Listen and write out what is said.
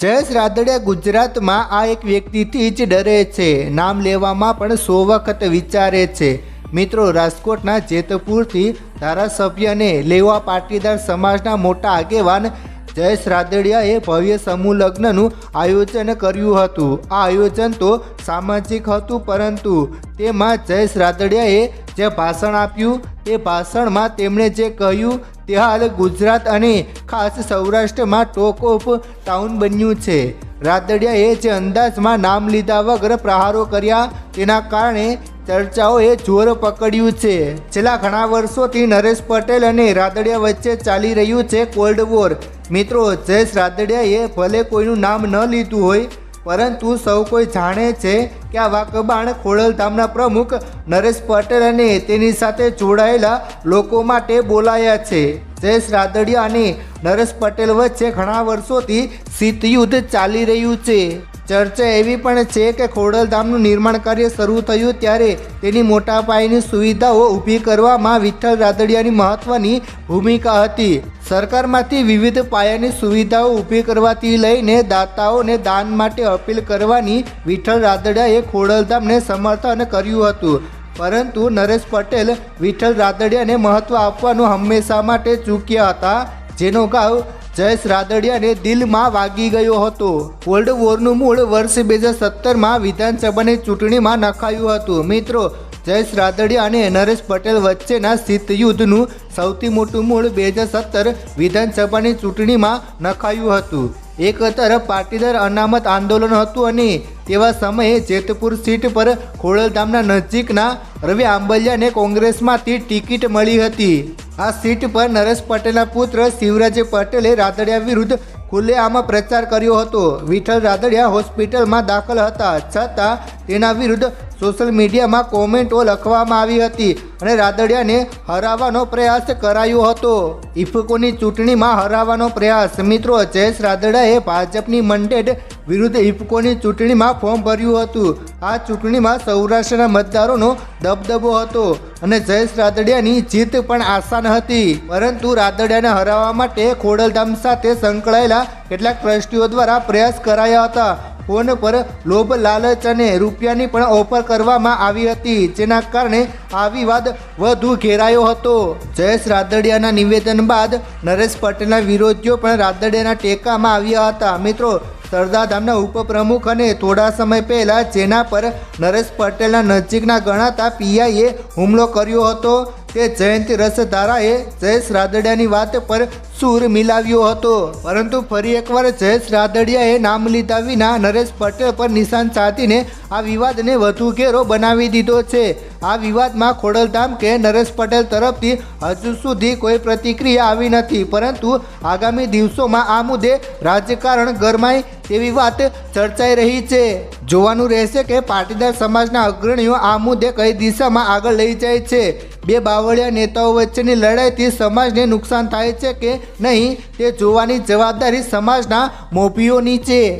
જયેશ રાદડિયા ગુજરાતમાં આ એક વ્યક્તિથી જ ડરે છે. નામ લેવામાં પણ સો વખત વિચારે છે. મિત્રો, રાજકોટના જેતપુરથી ધારાસભ્યને લેવા પાટીદાર સમાજના મોટા આગેવાન જયેશ રાદડિયાએ ભવ્ય સમૂહ લગ્નનું આયોજન કર્યું હતું. આ આયોજન તો સામાજિક હતું, પરંતુ તેમાં જયેશ રાદડિયાએ જે ભાષણ આપ્યું, તે ભાષણમાં તેમણે જે કહ્યું તે હાલ ગુજરાત અને ખાસ સૌરાષ્ટ્રમાં ટોક ઓફ ટાઉન બન્યું છે. રાદડિયાએ જે અંદાજમાં નામ લીધા વગર પ્રહારો કર્યા તેના કારણે ચર્ચાઓએ જોર પકડ્યું છે. છેલ્લા ઘણા વર્ષોથી નરેશ પટેલ અને રાદડિયા વચ્ચે ચાલી રહ્યું છે કોલ્ડ વોર. મિત્રો, જયેશ રાદડિયાએ ભલે કોઈનું નામ ન લીધું હોય, પરંતુ સૌ કોઈ જાણે છે કે આ વાકબાણ ખોડલધામના પ્રમુખ નરેશ પટેલ અને તેની સાથે જોડાયેલા લોકો માટે બોલાયા છે. જયેશ રાદડિયા અને નરેશ પટેલ વચ્ચે ઘણા વર્ષોથી શીતયુદ્ધ ચાલી રહ્યું છે. ચર્ચા એવી પણ છે કે ખોડલધામનું નિર્માણ કાર્ય શરૂ થયું ત્યારે તેની મોટા પાયેની સુવિધાઓ ઊભી કરવામાં વિઠ્ઠલ રાદડિયાની મહત્વની ભૂમિકા હતી. સરકારમાંથી વિવિધ પાયાની સુવિધાઓ ઊભી કરવાથી લઈને દાતાઓને દાન માટે અપીલ કરવાની વિઠ્ઠલ રાદડિયાએ ખોડલધામને સમર્થન કર્યું હતું. પરંતુ નરેશ પટેલ વિઠ્ઠલ રાદડિયાને મહત્ત્વ આપવાનું હંમેશા માટે ચૂક્યા હતા, જેનો ગાવ જયેશ રાદડિયાને દિલમાં વાગી ગયો હતો. કોલ્ડ વોરનું મૂળ વર્ષ બે હજાર સત્તરમાં વિધાનસભાની ચૂંટણીમાં નખાયું હતું. મિત્રો, જયેશ રાદડિયા અને નરેશ પટેલ વચ્ચેના શીત યુદ્ધનું સૌથી મોટું મૂળ બે હજાર સત્તર વિધાનસભાની ચૂંટણીમાં નખાયું હતું. એક તરફ પાટીદાર અનામત આંદોલન હતું અને તેવા સમયે જેતપુર સીટ પર ખોડલધામના નજીકના રવિ આંબલિયાને કોંગ્રેસમાંથી ટિકિટ મળી હતી. આ સીટ પર નરેશ પટેલના પુત્ર શિવરાજ પટેલે રાદડિયા વિરુદ્ધ ખુલ્લેઆમ પ્રચાર કર્યો હતો. વિઠ્ઠલ રાદડિયા હોસ્પિટલમાં દાખલ હતા, છતાં તેના વિરુદ્ધ સોશિયલ મીડિયામાં કોમેન્ટો લખવામાં આવી હતી અને રાદડિયાને હરાવવાનો પ્રયાસ કરાયો હતો. ઇફકોની ચૂંટણીમાં હરાવવાનો પ્રયાસ. મિત્રો, જયેશ રાદડિયાએ ભાજપની મંડેડ વિરુદ્ધ ઇફકોની ચૂંટણીમાં ફોર્મ ભર્યું હતું. આ ચૂંટણીમાં સૌરાષ્ટ્રના મતદારોનો દબદબો હતો અને જયેશ રાદડિયાની જીત પણ આસાન હતી. પરંતુ રાદડિયાને હરાવવા માટે ખોડલધામ સાથે સંકળાયેલા કેટલાક ટ્રસ્ટીઓ દ્વારા પ્રયાસ કરાયા હતા. ફોન પર લોભ, લાલચ અને રૂપિયાની પણ ઓફર કરવામાં આવી હતી, જેના કારણે આ વિવાદ વધુ ઘેરાયો હતો. જયેશ રાદડિયાના નિવેદન બાદ નરેશ પટેલના વિરોધીઓ પણ રાદડિયાના ટેકામાં આવ્યા હતા. મિત્રો સરદારધામના ઉપપ્રમુખ અને થોડા સમય પહેલાં જેના પર નરેશ પટેલના નજીકના ગણાતા પીઆઈએ હુમલો કર્યો હતો. તે જયંતિ રસધારાએ જયેશ રાદડિયાની વાત પર સૂર મિલાવ્યો હતો. પરંતુ ફરી એકવાર જયેશ રાદડિયાએ નામ લીધા વિના નરેશ પટેલ પર નિશાન સાધીને આ વિવાદને વધુ ઘેરો બનાવી દીધો છે. આ વિવાદમાં ખોડલધામ કે નરેશ પટેલ તરફથી હજુ સુધી કોઈ પ્રતિક્રિયા આવી નથી. પરંતુ આગામી દિવસોમાં આ મુદ્દે રાજકારણ ગરમાય તેવી વાત ચર્ચાઈ રહી છે. જોવાનું રહેશે કે પાટીદાર સમાજના અગ્રણીઓ આ મુદ્દે કઈ દિશામાં આગળ લઈ જાય છે. બે બાવળિયા નેતાઓ વચ્ચેની લડાઈથી સમાજને નુકસાન થાય છે કે નહીં તે જોવાની જવાબદારી સમાજના મોભીઓની છે